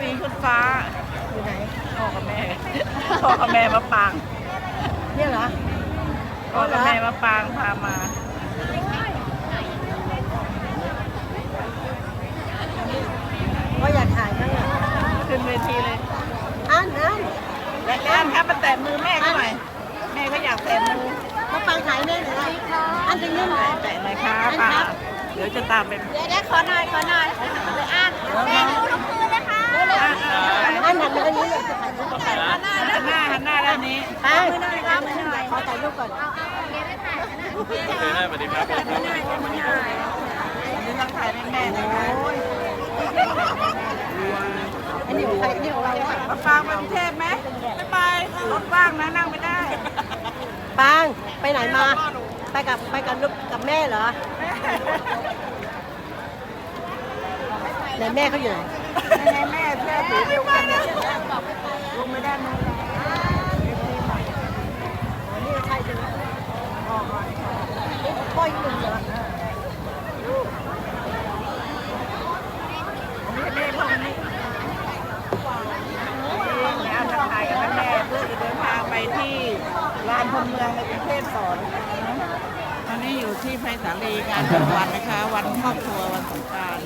ปีนขึ้นฟ้าอยู่ไหนพ่อกับแม่ พ่อกับแม่มาปาง เนี่ยเหรอพ่อกับแม่มาปางพามาก็อยากถ่ายบ้างอะขึ้นเวทีเลยอ่านอ่านและแล้วครับมาแตะมือแม่เขาหน่อยแม่เขาอยากแตะมือมาฟังถ่ายแน่หน่อยอันตรงนี้หน่อยแตะหน่อยครับป้าเดี๋ยวจะตามไปเดี๋ยวได้ขอหน่อยขอหน่อยเลยอ่านแม่ดูลงมื อนะคะอะอ่านหันมาทางนี้เลยจะถ่ายรูปก่อนหันหน้าหันหน้าด้านนี้อ่านมือหน่อยครับมือหน่อยขอถ่ายรูปก่อนสวัสดีครับอันนี้ต้องถ่ายแม่ๆนะคะอันนี้ใครอันนี้ของเราค่ะปางไปกรุงเทพไหมไม่ไปรถว่างนะนั่งไม่ได้ปางไปไหนมา ไปกับไปกับลูกกับแม่เหรอไหนแม่เขาอยู่ไหนแม่แม่ แม่ถือเดียวกันเนี่ยลงไม่ได้มืออ๋อนี่ใช่ใช่ไหมอ๋อพ่ออีกหนึ่งเหรอแม่พ่อนี่แล้วจะถ่ายกับแม่เพื่อเดินทางไปที่ลานพลเมืองในกรุงเทพสอนตอนนี้อยู่ที่ไพศาลีงานรางวัลนะคะ วันครอบครัววันสงกร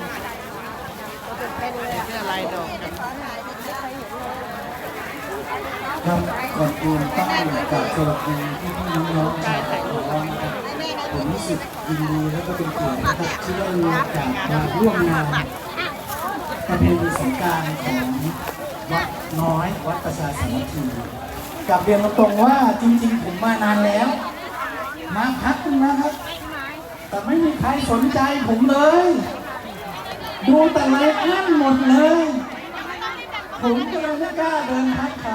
ารเป็นเลยอะอลายดอกกันครับก่อนอื่นต้องกราบสวัสดีที่พี่น้องๆชาวไทยของรานะครับผมรู้สึกยินดีและก็เป็นเกียรตินะครับที่ได้มีโอกาสมาร่วมงานประเพณีสงการของวัดน้อยวัดประชาสามัคคีกับเรียนตรงว่าจริงๆ ผมมานานแล้ว มาพักนึงนะครับ แต่ไม่มีใครสนใจผมเลย ดูแต่ไลฟ์อันหมดเลย ผมก็เลยไม่กล้าเดินทักใคร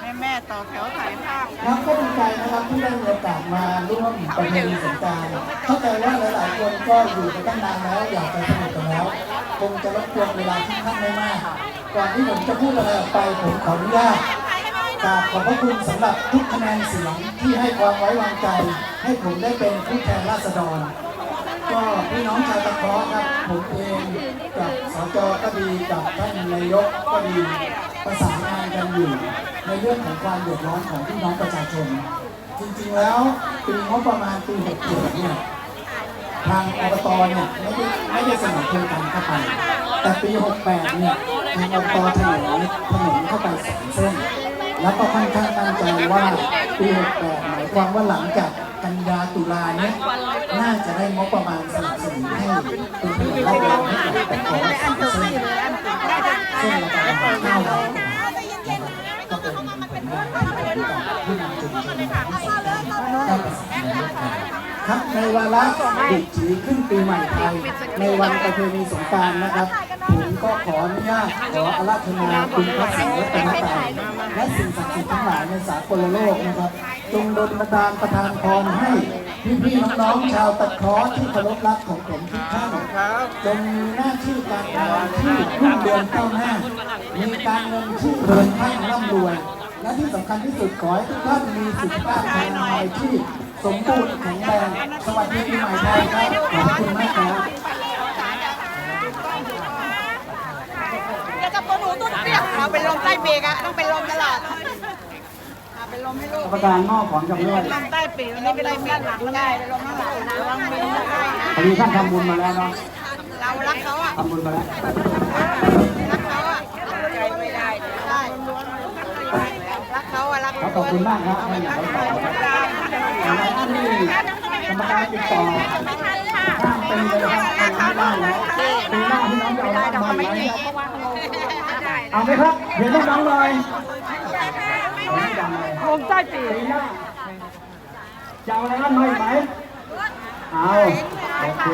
แม่แม่ต่อแถวถ่ายภาพครับก็ดีใจนะครับที่ได้มีโอกาสมาร่วมประเพณีสงกรารเข้าใจว่าหลายๆคนก็อยู่กันตั้งนานแล้วอยากไปสนุกกันแล้วคงจะรบกวนเวลาที่ท่านไม่มาก ก่อนที่ผมจะพูดอะไรออกไปผมขออนุญาตกราบขอบพระคุณสำหรับทุกคะแนนเสียงที่ให้ความไว้วางใจ ให้ผมได้เป็นผู้แทนราษฎร ก็พี่น้องชาวตะเคราะห์ครับผมเองกับสจก็ดีกับท่านนายกก็ดีประสานงานกันอยู่ ในเรื่องของความเดือดร้อนของพี่น้องประชาชน จริงๆแล้วปีงบประมาณปี67เนี่ยทางอบตเนี่ยไม่ได้ไม่ได้เสนอโครงการเข้าไป แต่ปี 68 เนี่ยทางอบตถนนถนนเข้าไปสามเส้น แล้วก็ค่อนข้างมั่นใจว่าปี 68 หมายความว่าหลังจาก กันยาตุลาเนี่ยน่าจะได้งบประมาณสนับสนุนให้เป็นผลิตภัณฑ์ให้กับแต่ขอสามเส้นเส้นละประมาณห้าร้อยก็เป็นผลงานที่กับผู้นำชุมชนที่สำคัญได้ประสานงานกันครับในวาระดิถีขึ้นปีใหม่ไทยในวันประเพณีสงกรารนะครับผมก็ขออนุญาตขออาราธนาคุณพระศรีรัตนตรัยและสิ่งศักดิ์สิทธิ์ทั้งหลายในสากลโลกนะครับ จงดลบันดาลประทานพรให้พี่ๆน้องๆชาวตะเคราะห์ที่เคารพรักของผมทุกท่านจงมีหน้าที่การงานที่รุ่งเรืองก้าวหน้ามีการเงินที่เริงท่านร่ำรวย และที่สำคัญที่สุดขอให้ทุกท่านมีสุขภาพภายในที่สมบูรณ์แข็งแรงสวัสดีปีใหม่ไทยครับขอบคุณมากครับเดี๋ยวกับตัวหนูตัวเปียกเอาเป็นลมใต้เบรกอะต้องเป็นลมตลอด เอาเป็นลมกประธานมอบของจำนวนลำใต้ปีวันนี้เป็นลมด้านหลังได้เป็นลมข้างหลังนะวังมือนะคะพอดีท่านทำบุญมาแล้วเนาะเรารักเขาอะทำบุญมาแล้วรักเขาอะใจไม่ได้ใช่รักเขาอะรักขอบคุณมากครับท่านอยากไปต่อครับอะไรอันนี้กรรมการติดต่อข้ามปีเลยครับไม่ได้แล้วปีหน้าพี่น้องจะเอาบ้านมาไหมเอาไหมครับเห็นดังๆเลยเห็นดังๆเลย ลมใต้ปีกปีหน้าจะเอาอะไรบ้านมาอีกไหมเอาโอเค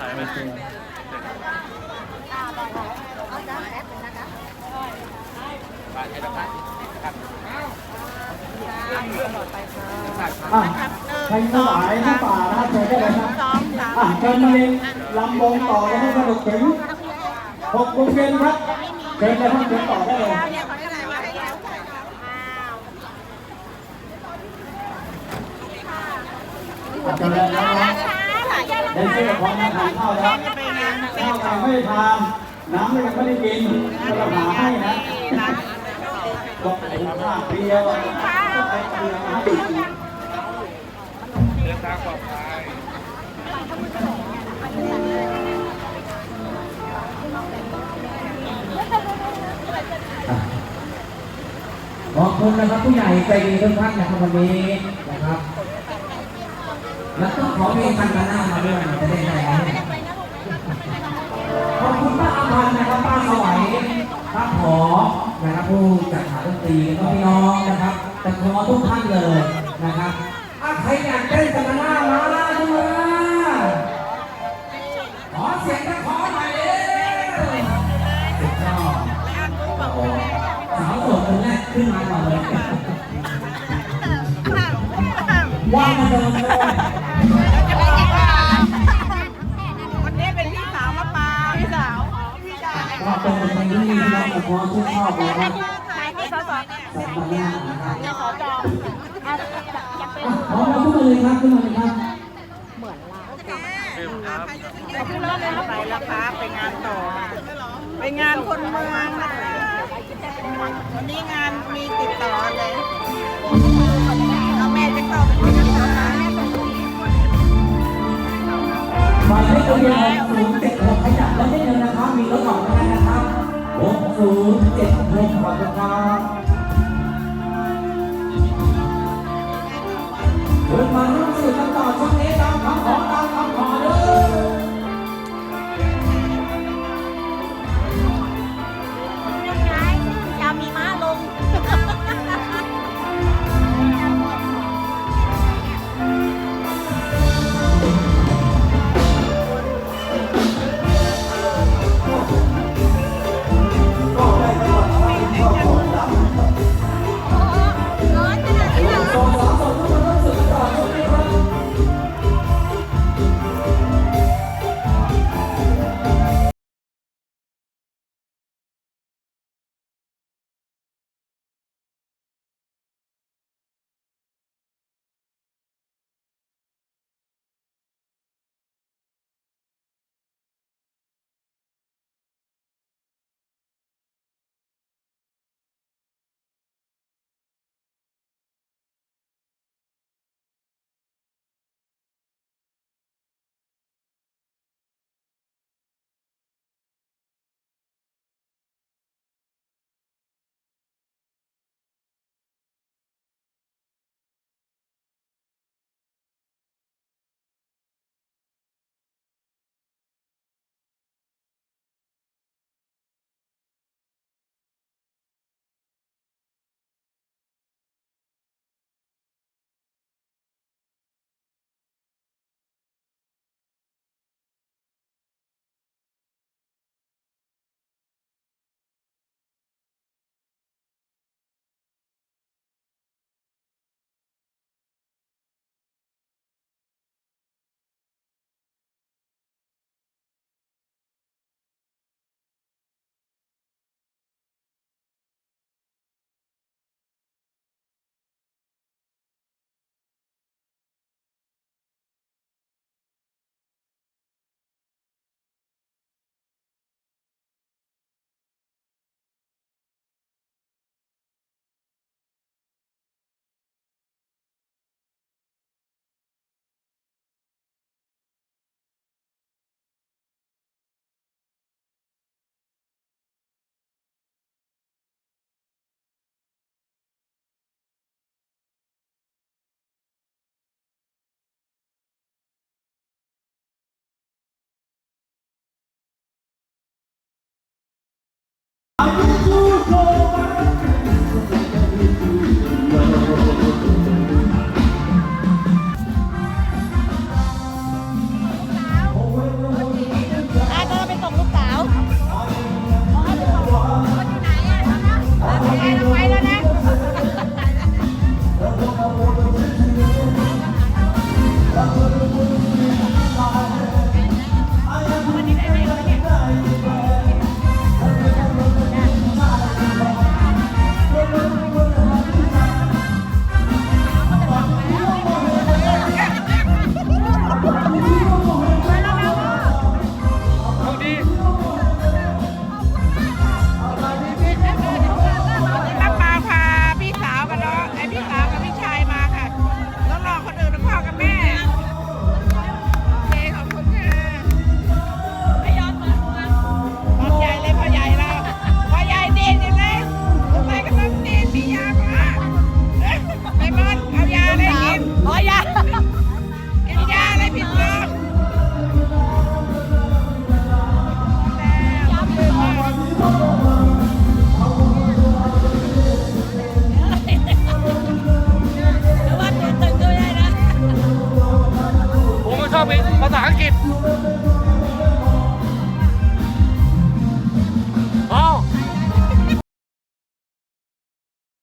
ถ่ายไปสิอะใครถวายน้ำป่านะเชิญได้เลยครับอะเชิญมาเรียนลำวงต่อกันให้สนุกถึงหกโมงเย็นครับเชิญเลยครับเชิญต่อได้เลย อะเชินะครับได้เสื้อของมาทานข้าวแล้วจะไปงานข้าวไม่ทานน้ำก็ยังไม่ได้กินก็หาให้นะบอกไอ้ข้าเพียวก็ไปเพียวให้กินขอบคุณนะครับผู้ใหญ่ใจดีทุกท่านนะครับวันนี้นะครับ แล้วก็ขอเพลงพันกันามาด้วยจะได้ไหมขอบคุณป้าอาพันนะครับป้าสวัยป้าขอนะครับผู้จัดหาดนตรีแล้วก็พี่น้องนะครับ แต่ขอทุกท่านเลยนะครับถ้าใครอยากเต้นกันหน้ามาดูมาขอเสียงตะขอหน่อยเด้อสุดยอดโอ้โหสาวโสดคนแรกขึ้นมาก่อนเลยว่าง ก็เป็นเพลงที่พี่น้องกับพ่อชื่นชอบเลยครับใครก็สอสอเนี่ยสองพันห้านะครับขอจองอะพร้อมแล้วขึ้นมาเลยครับขึ้นมาเลยครับขึ้นรถเลยไปแล้วครับไปงานต่อ ไปงานคนเมืองนะคะวันนี้งานมีติดต่อเลยเอาแม่จะเข้าไปที่นะคะหมายเลขทะเบียนศูนย์เจ็ดหกขยับแล้วนิดนึงนะครับมีรถออกมานะครับ หงศูนเจ็ดห้อบคุณครับเดินมาลุ้งสื่อกันต่อช่วงนี้ตามคำขอตามคำขอเด้อ